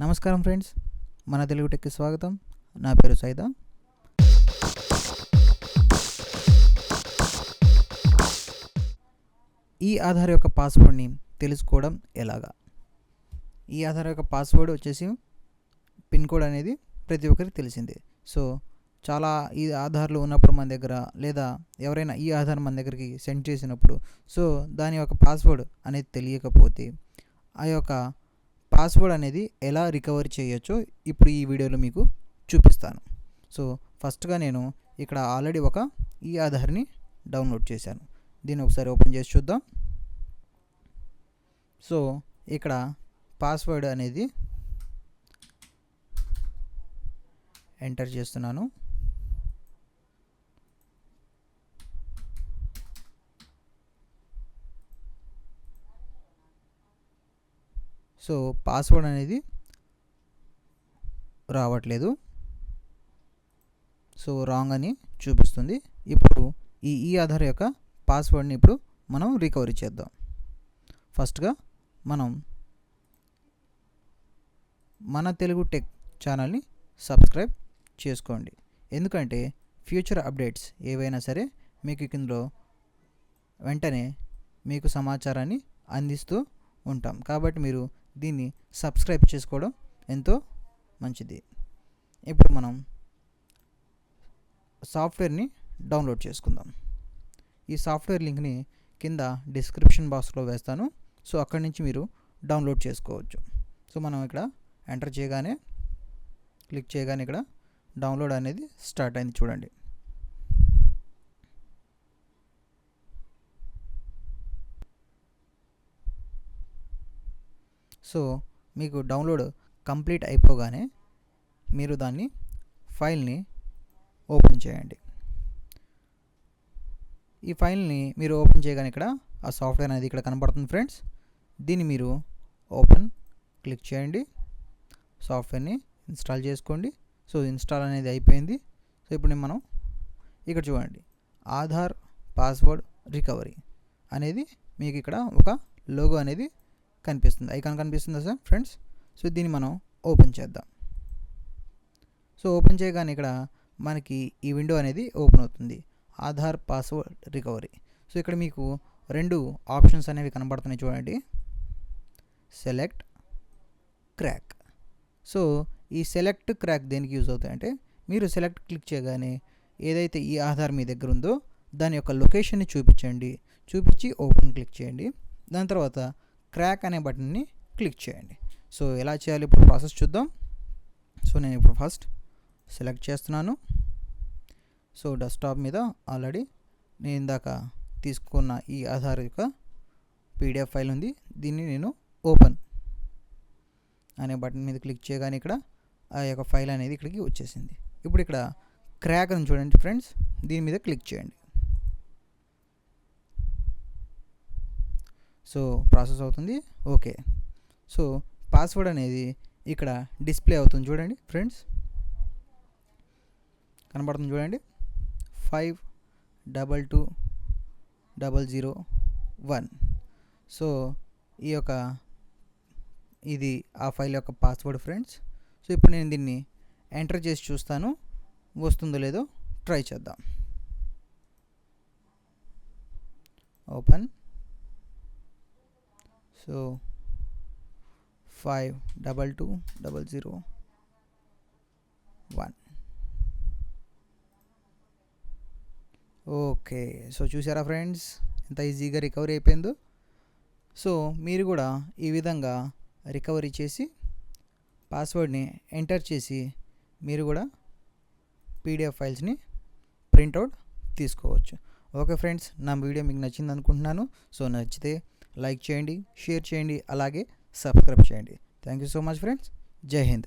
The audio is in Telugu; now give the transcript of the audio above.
నమస్కారం ఫ్రెండ్స్. మన తెలుగు టెక్కి స్వాగతం. నా పేరు సైదా. ఈ ఆధార్ యొక్క పాస్వర్డ్ని తెలుసుకోవడం ఎలాగా? ఈ ఆధార్ యొక్క పాస్వర్డ్ వచ్చేసి పిన్ కోడ్ అనేది ప్రతి ఒక్కరికి తెలిసిందే. సో చాలా ఈ ఆధార్లు ఉన్నప్పుడు మన దగ్గర లేదా ఎవరైనా ఈ ఆధార్ మన దగ్గరికి సెండ్ చేసినప్పుడు సో దాని యొక్క పాస్వర్డ్ అనేది తెలియకపోతే ఆ యొక్క పాస్వర్డ్ అనేది ఎలా రికవర్ చేయొచ్చో ఇప్పుడు ఈ వీడియోలో మీకు చూపిస్తాను. సో ఫస్ట్గా నేను ఇక్కడ ఆల్రెడీ ఒక ఈ ఆధార్ని డౌన్లోడ్ చేశాను. దీన్ని ఒకసారి ఓపెన్ చేసి చూద్దాం. సో ఇక్కడ పాస్వర్డ్ అనేది ఎంటర్ చేస్తున్నాను. సో పాస్వర్డ్ అనేది రావట్లేదు. సో రాంగ్ అని చూపిస్తుంది. ఇప్పుడు ఈ ఈ ఆధార్ యొక్క పాస్వర్డ్ని ఇప్పుడు మనం రికవరీ చేద్దాం. ఫస్ట్గా మనం మన తెలుగు టెక్ ఛానల్ని సబ్స్క్రైబ్ చేసుకోండి. ఎందుకంటే ఫ్యూచర్ అప్డేట్స్ ఏవైనా సరే మీకు ఇందులో వెంటనే మీకు సమాచారాన్ని అందిస్తూ ఉంటాం. కాబట్టి మీరు దీన్ని సబ్స్క్రైబ్ చేసుకోవడం ఎంతో మంచిది. ఇప్పుడు మనం సాఫ్ట్వేర్ని డౌన్లోడ్ చేసుకుందాం. ఈ సాఫ్ట్వేర్ లింక్ని కింద డిస్క్రిప్షన్ బాక్స్లో వేస్తాను. సో అక్కడి నుంచి మీరు డౌన్లోడ్ చేసుకోవచ్చు. సో మనం ఇక్కడ ఎంటర్ చేయగానే క్లిక్ చేయగానే ఇక్కడ డౌన్లోడ్ అనేది స్టార్ట్ అయింది చూడండి. సో మీకు డౌన్లోడ్ కంప్లీట్ అయిపోగానే మీరు దాన్ని ఫైల్ని ఓపెన్ చేయండి. ఈ ఫైల్ని మీరు ఓపెన్ చేయగానే ఇక్కడ ఆ సాఫ్ట్వేర్ అనేది ఇక్కడ కనపడుతుంది ఫ్రెండ్స్. దీన్ని మీరు ఓపెన్ క్లిక్ చేయండి. సాఫ్ట్వేర్ని ఇన్స్టాల్ చేసుకోండి. సో ఇన్స్టాల్ అనేది అయిపోయింది. సో ఇప్పుడు మనం ఇక్కడ చూడండి. ఆధార్ పాస్వర్డ్ రికవరీ అనేది మీకు ఇక్కడ ఒక లోగో అనేది కనిపిస్తుంది. ఐకాన్ కనిపిస్తుందా సార్ ఫ్రెండ్స్ సో దీన్ని మనం ఓపెన్ చేద్దాం. సో ఓపెన్ చేయగానే ఇక్కడ మనకి ఈ విండో అనేది ఓపెన్ అవుతుంది. ఆధార్ పాస్వర్డ్ రికవరీ సో ఇక్కడ మీకు రెండు ఆప్షన్స్ అనేవి కనబడుతున్నాయి చూడండి. సెలెక్ట్ క్రాక్ సో ఈ సెలెక్ట్ క్రాక్ దేనికి యూజ్ అవుతాయంటే మీరు సెలెక్ట్ క్లిక్ చేయగానే ఏదైతే ఈ ఆధార్ మీ దగ్గర ఉందో దాని యొక్క లొకేషన్ని చూపించండి. చూపించి ఓపెన్ క్లిక్ చేయండి. దాని తర్వాత క్రాక్ అనే బటన్ని క్లిక్ చేయండి. సో ఎలా చేయాలి ఇప్పుడు ప్రాసెస్ చూద్దాం. సో నేను ఇప్పుడు ఫస్ట్ సెలెక్ట్ చేస్తున్నాను. సో డెస్క్టాప్ మీద ఆల్రెడీ నేను ఇందాక తీసుకున్న ఈ ఆధార్ యొక్క పీడిఎఫ్ ఫైల్ ఉంది. దీన్ని నేను ఓపెన్ అనే బటన్ మీద క్లిక్ చేయగానే ఇక్కడ ఆ యొక్క ఫైల్ అనేది ఇక్కడికి వచ్చేసింది. ఇప్పుడు ఇక్కడ క్రాక్ అని చూడండి ఫ్రెండ్స్. దీని మీద క్లిక్ చేయండి. సో ప్రాసెస్ అవుతుంది. ఓకే. సో పాస్వర్డ్ అనేది ఇక్కడ డిస్ప్లే అవుతుంది చూడండి ఫ్రెండ్స్. కనబడుతుంది చూడండి. Five double two double zero one. So ఈ యొక్క ఇది ఆ ఫైల్ యొక్క పాస్వర్డ్ ఫ్రెండ్స్. సో ఇప్పుడు నేను దీన్ని ఎంటర్ చేసి చూస్తాను. వస్తుందో లేదో ట్రై చేద్దాం. Open. So five double two double zero one okay so చూసారా ఫ్రెండ్స్ ఎంత ఈజీగా రికవరీ అయిపోయిందో? సో మీరు కూడా ఈ విధంగా రికవరీ చేసి పాస్వర్డ్ని ఎంటర్ చేసి మీరు కూడా పీడిఎఫ్ ఫైల్స్ని ప్రింట్అవుట్ తీసుకోవచ్చు. ఓకే ఫ్రెండ్స్ నా వీడియో మీకు నచ్చింది అనుకుంటున్నాను సో నచ్చితే లైక్ చేయండి షేర్ చేయండి అలాగే సబ్స్క్రైబ్ చేయండి. Thank you so much friends. జై హింద్.